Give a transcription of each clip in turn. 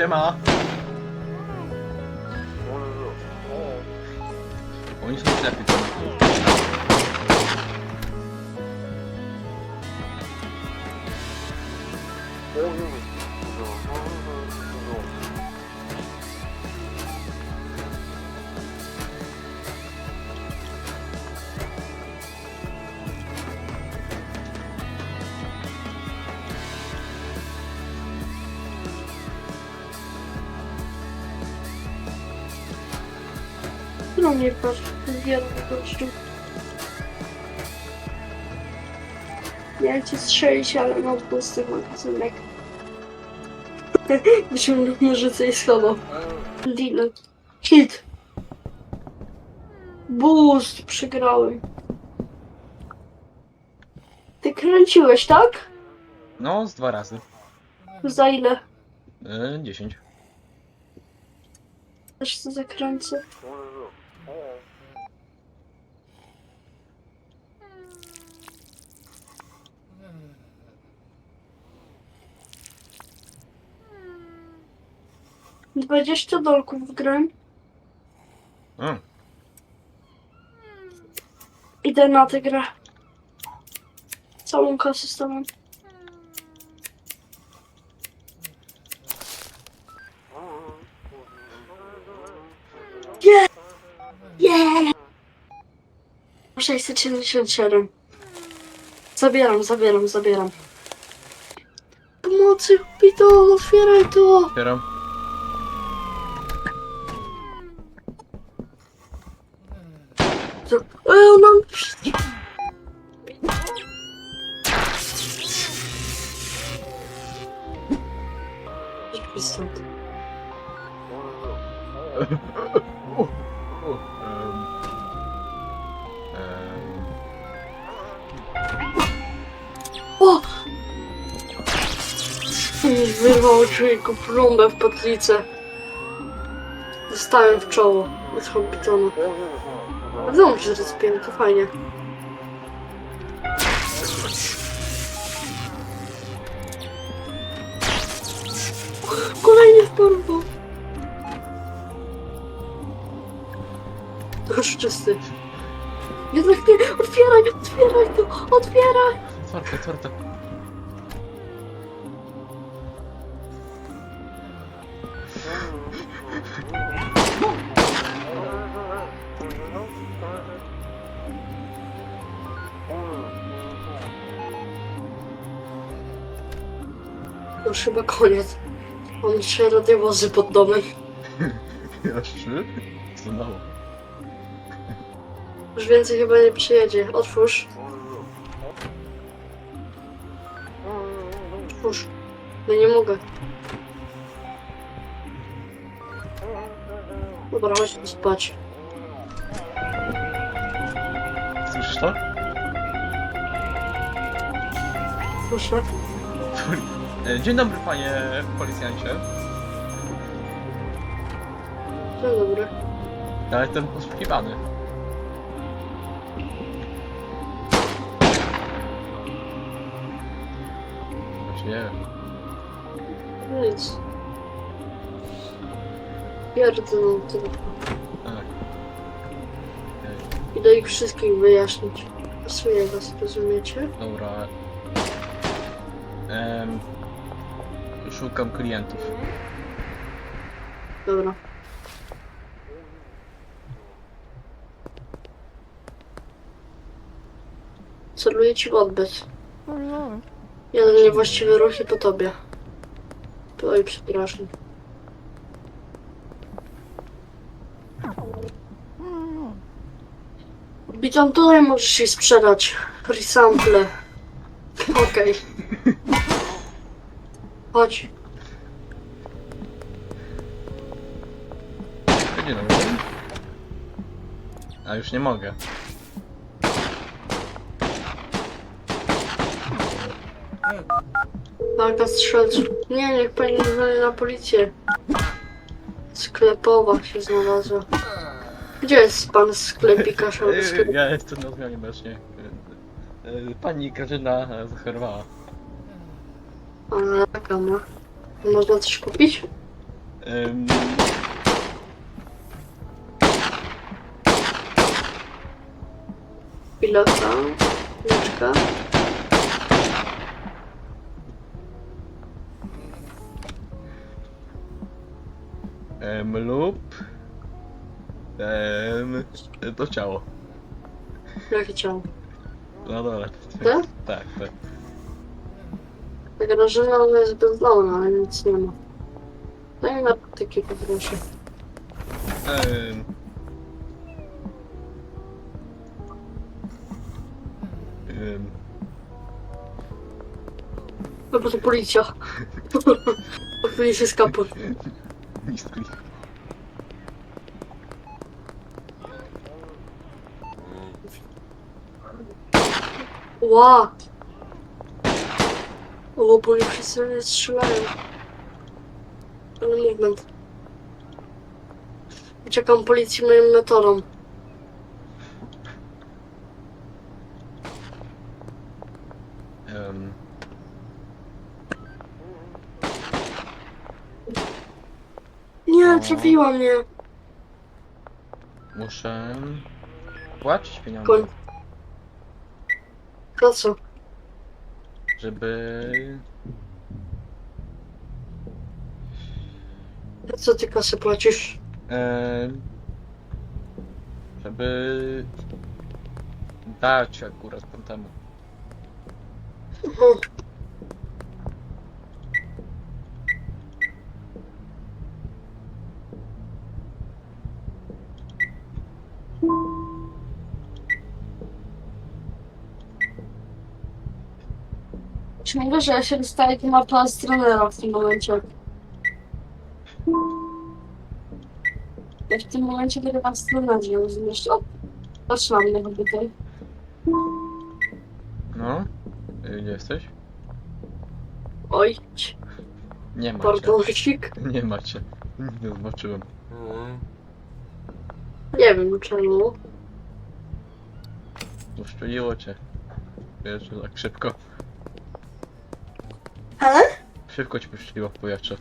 Siema! Oni są ślepi, co No nie patrz, wielu gościu. Miałem cię strzelić, ale mam pusty magazynek. Wyciągnął nożyce i schował. Deal. Hit. Boost. Przegrałem. Ty kręciłeś, tak? No, z dwa razy. Za ile? Yy, 10. Też co zakręcę. Dwadzieścia dolków wgrałem. Mm. Idę na tę grę. Całą kasę stawiam. Nie! Nie! 677. Zabieram, zabieram, zabieram. Pomocy, Pito, otwieraj to! Otwieram. Co? E, ona... Idź mi stąd. U, u, em. O! W potlicę. Dostałem w czoło od Hobbitona. A wiadomo, że rozpiłem, to fajnie. Kolejny porwał. To już czysty. Jednak nie, otwieraj, otwieraj to, otwieraj! Otwarte, otwarte. Już chyba koniec. Mam trzy radiowozy pod domem. Ja trzy? Co mało. Już więcej chyba nie przyjedzie. Otwórz. Otwórz. No nie mogę. Dobra, chodź spać. Słyszysz to? Proszę. E, Dzień dobry, panie policjancie. Dzień dobry. Ja jestem poszukiwany. Znaczy nie wiem. Nic. Pierdolę tylko. Tak. Okej, Idę ich wszystkich wyjaśnić. Pasuję was, rozumiecie? Dobra. Em, szukam klientów. Dobra. Celuję ci w odbyt. Jeden niewłaściwy ruch i po tobie. Oj, przepraszam. Tutaj, możesz się sprzedać. Resample. Okej. Chodź. Dzień dobry. A już nie mogę. Walka strzelców. Nie, niech pani dzwoni na policję. Sklepowa się znalazła. Gdzie jest pan sklepika szalowskiego? Ja jestem na zmianie właśnie. E, Pani e, zachorowała. A, jaka ma? Można coś kupić? Ym, Pilota. Niczka. ym, lub... Ym, to ciało. Jakie ciało? No dobra. Tak? Tak, tak. Ta Grażyna ona jest bezdomna, ale nic nie ma. Daj na patyki poproszę. Ym, ym, No bo to policja. Powinien się skapać. mistrz. Ła! O, bo nie wszyscy mnie strzelają. Ale movement. Uciekam policji moją metodą. Nie, trafiła mnie. muszę płacić pieniądze, Koń. Za co? Żeby... Co ty kasę płacisz? Ym, żeby... dać akurat tamtemu. Mhm. Czy mówię, że ja się dostaję tu mapa z trenera w tym momencie? Ja w tym momencie wygrywam z trenerze, rozumiesz? O, patrz na mnie chyba tutaj. No? Y, Gdzie jesteś? Oj, Nie macie. pardonsik. Nie macie. Nie zobaczyłem. Nie wiem czemu. Uszczeliło cię. Wiesz, że tak szybko. Ale? Szybko ci puściło w powietrze.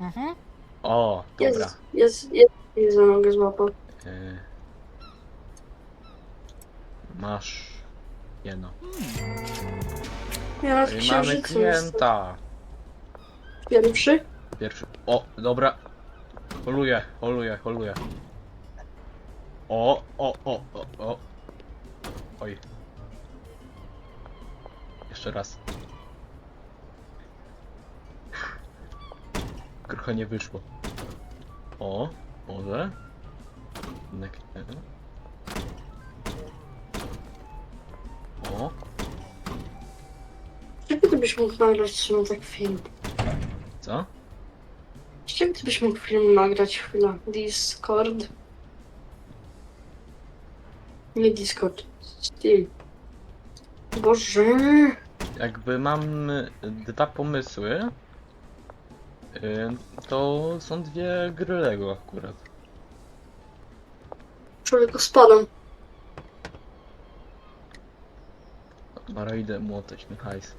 Mhm. O, dobra. Jest, jest, jest, jest za nogę złapał. Y, Masz jedno. Ja Y, Mamy księżycu jestem. klienta. Pierwszy? Pierwszy. O, dobra. Holuję, holuję, holuję. O, o, o, o, o. Oj. Jeszcze raz. Trochę nie wyszło. O, może. Jednak nie. O, Kiedy ty byś mógł nagrać sobie tak film? co? Kiedy ty byś mógł film nagrać chwilę? Discord? Nie Discord. Steam. Boże. Jakby mam y, dwa pomysły, y, to są dwie gry Lego akurat. Człowieku spadam. Dobra, idę młotać mi hajs.